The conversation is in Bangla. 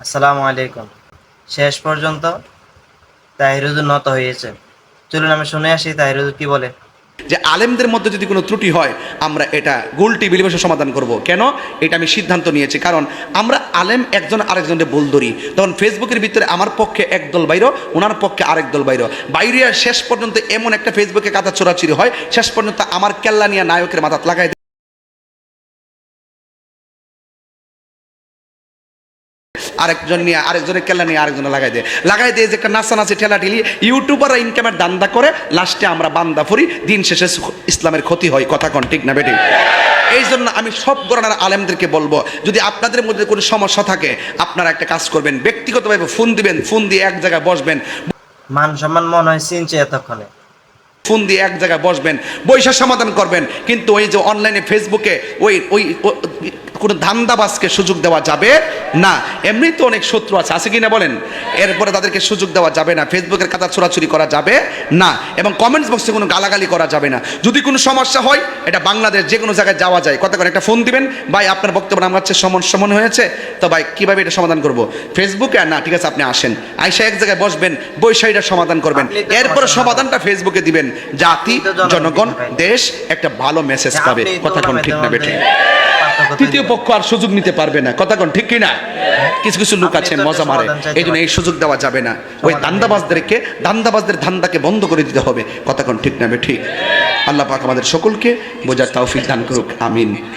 আসসালামু আলাইকুম। শেষ পর্যন্ত তাহিরুজুর নত হয়েছে। চলুন আমি শুনে আসি তাহিরুজুর কি বলে। যে আলেমদের মধ্যে যদি কোনো ত্রুটি হয়, আমরা এটা গোল টেবিল সমাধান করব। কেন? এটা আমি সিদ্ধান্ত নিয়েছি। কারণ আমরা আলেম একজন আরেকজনকে বল ধরি। তখন ফেসবুকের ভিতরে আমার পক্ষে একদল বাইর, ওনার পক্ষে আরেক দল বাইর। বাইরে শেষ পর্যন্ত এমন একটা ফেসবুকে কাদা চোরাচুরি হয়, শেষ পর্যন্ত আমার কেল্লা নিয়ে নায়কের মাথাত লাগাই আরেকজন নিয়ে আরেকজনের কেল্লা নিয়ে আরেকজনে লাগাই দেয়। লাগাই দিয়ে যে নাচানাচি ঠেলা ঠেলি ইউটিউবাররা ইনকামের দান্দা করে লাস্টে আমরা বান্দা ফুরি দিন শেষে ইসলামের ক্ষতি হয় কথা কন ঠিক না বেটি? এই জন্য আমি সব গরানার আলেমদেরকে বলব যদি আপনাদের মধ্যে কোনো সমস্যা থাকে আপনারা একটা কাজ করবেন ব্যক্তিগতভাবে ফোন দিবেন ফোন দিয়ে এক জায়গায় বসবেন। মান সম্মান মনে হয় চিনছে এতক্ষণে। ফোন দিয়ে এক জায়গায় বসবেন বৈশা সমাধান করবেন কিন্তু ওই যে অনলাইনে ফেসবুকে ওই ওই কোনো ধান্দাবাজকে সুযোগ দেওয়া যাবে না। এমনি তো অনেক শত্রু আছে। আছে কি না বলেন? এরপরে তাদেরকে সুযোগ দেওয়া যাবে না। ফেসবুকের খাতা ছোড়াছুরি করা যাবে না এবং কমেন্টস বক্সে কোনো গালাগালি করা যাবে না। যদি কোনো সমস্যা হয় এটা বাংলাদেশ যে কোনো জায়গায় যাওয়া যায়। কথা করে একটা ফোন দিবেন। ভাই আপনার বক্তব্য আমার হচ্ছে সমস্যা মনে হয়েছে। তো ভাই কীভাবে এটা সমাধান করব? ফেসবুকে না ঠিক আছে আপনি আসেন। আইসা এক জায়গায় বসবেন বৈশা এটা সমাধান করবেন। এরপরে সমাধানটা ফেসবুকে দিবেন। জাতি জনগণ। দেশ একটা ভালো মেসেজ পাবে। কথা কোন ঠিক না ওলামাদের তৃতীয় পক্ষ আর সুযোগ নিতে পারবে না। কথা কোন ঠিক কিনা? কিছু কিছু লোক আছে মজা মারে এই জন্য এই সুযোগ দেওয়া যাবে না। ওই দান্দাবাজদেরকে দান্দাবাজদের ধান্দাকে বন্ধ করে দিতে হবে। কথা কোন ঠিক না বে ঠিক। আল্লাহ পাক আমাদের সকলকে বোঝার তৌফিক দান করুক। আমিন।